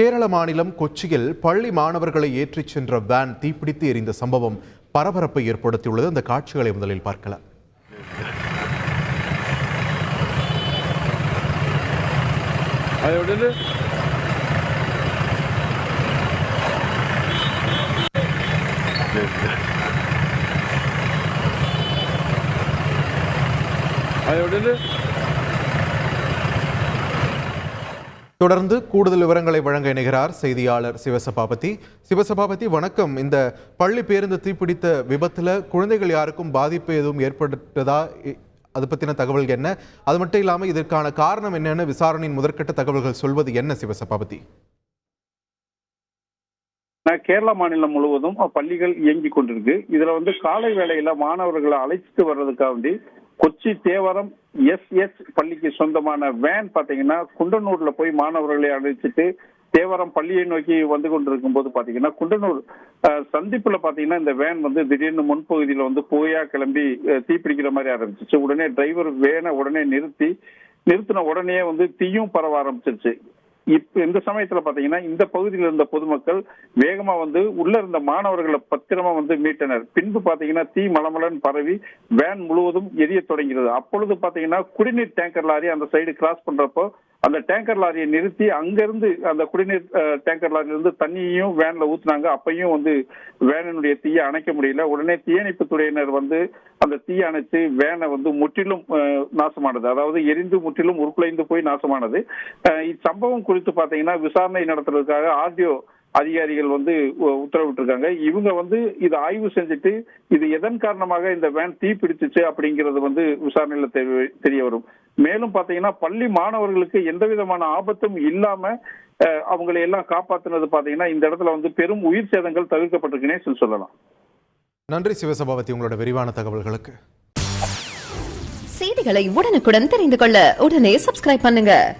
கேரள மாநிலம் கொச்சியில் பள்ளி மாணவர்களை ஏற்றிச் சென்ற வேன் தீப்பிடித்து எரிந்த சம்பவம் பரபரப்பை ஏற்படுத்தியுள்ளது. அந்த காட்சிகளை முதலில் பார்க்கலாம். அது தொடர்ந்து கூடுதல் விவரங்களை வழங்க இணைகிறார் செய்தியாளர் சிவசபாபதி. சிவசபாபதி வணக்கம். இந்த பள்ளி பேருந்து தீப்பிடித்த விபத்தில் குழந்தைகள் யாருக்கும் பாதிப்பு எதுவும் ஏற்பட்டதா? அது பற்றின தகவல் என்ன? அது மட்டும் இல்லாமல் இதற்கான காரணம் என்னென்னு விசாரணையின் முதற்கட்ட தகவல்கள் சொல்வது என்ன சிவசபாபதி? நான் கேரள மாநிலம் முழுவதும் பள்ளிகள் இயங்கி கொண்டிருக்கு. இதுல வந்து காலை வேளையில மாணவர்களை அழைச்சிட்டு வர்றதுக்காக வேண்டி கொச்சி தேவரம் எஸ் எஸ் பள்ளிக்கு சொந்தமான வேன் பாத்தீங்கன்னா குண்டனூர்ல போய் மாணவர்களை அழைச்சிட்டு தேவரம் பள்ளியை நோக்கி வந்து கொண்டிருக்கும் போது பாத்தீங்கன்னா குண்டனூர் சந்திப்புல பாத்தீங்கன்னா இந்த வேன் வந்து திடீர்னு முன்பகுதியில வந்து புகையா கிளம்பி தீப்பிடிக்கிற மாதிரி ஆரம்பிச்சிச்சு. உடனே டிரைவர் வேனை உடனே நிறுத்தி நிறுத்தின உடனே வந்து தீயும் பரவ ஆரம்பிச்சிருச்சு. இப்ப இந்த சமயத்துல பாத்தீங்கன்னா இந்த பகுதியில் இருந்த பொதுமக்கள் வேகமா வந்து உள்ள இருந்த மாணவர்களை பத்திரமா வந்து மீட்டனர். பின்பு பாத்தீங்கன்னா தீ மலமலன் பரவி வேன் முழுவதும் எரிய தொடங்கிறது அப்பொழுது பாத்தீங்கன்னா குடிநீர் டேங்கர் லாரி அந்த சைடு கிராஸ் பண்றப்போ அந்த டேங்கர் லாரியை நிறுத்தி அங்கிருந்து அந்த குடிநீர் டேங்கர் லாரியிலிருந்து தண்ணியையும் வேன்ல ஊத்துனாங்க. அப்பையும் வந்து வேனினுடைய தீயை அணைக்க முடியல. உடனே தீயணைப்பு துறையினர் வந்து அந்த தீயை அணைச்சு வேனை வந்து முற்றிலும் அஹ், நாசமானது. அதாவது எரிந்து முற்றிலும் உருக்குலைந்து போய் நாசமானது. இச்சம்பவம் குறித்து பாத்தீங்கன்னா விசாரணை நடத்துறதுக்காக ஆர்டிஓ அதிகாரிகள் வந்து உத்தரவிட்டிருக்காங்க. இவங்க வந்து இதை ஆய்வு செஞ்சுட்டு இது எதன் காரணமாக இந்த வேன் தீ பிடிச்சிச்சு அப்படிங்கிறது வந்து விசாரணையில தெரிய- தெரிய வரும். மேலும் பாத்தீங்கன்னா பள்ளி மாணவர்களுக்கு எந்த விதமான ஆபத்தும் இல்லாம அவங்களை எல்லாம் காப்பாத்துனது பாத்தீங்கன்னா இந்த இடத்துல வந்து பெரும் உயிர் சேதங்கள் தவிர்க்கப்பட்டிருக்குன்னே சொல்லி சொல்லலாம். நன்றி சிவசபாபதி உங்களோட விரிவான தகவல்களுக்கு. செய்திகளை உடனுக்குடன் தெரிந்து கொள்ள உடனே சப்ஸ்கிரைப் பண்ணுங்க.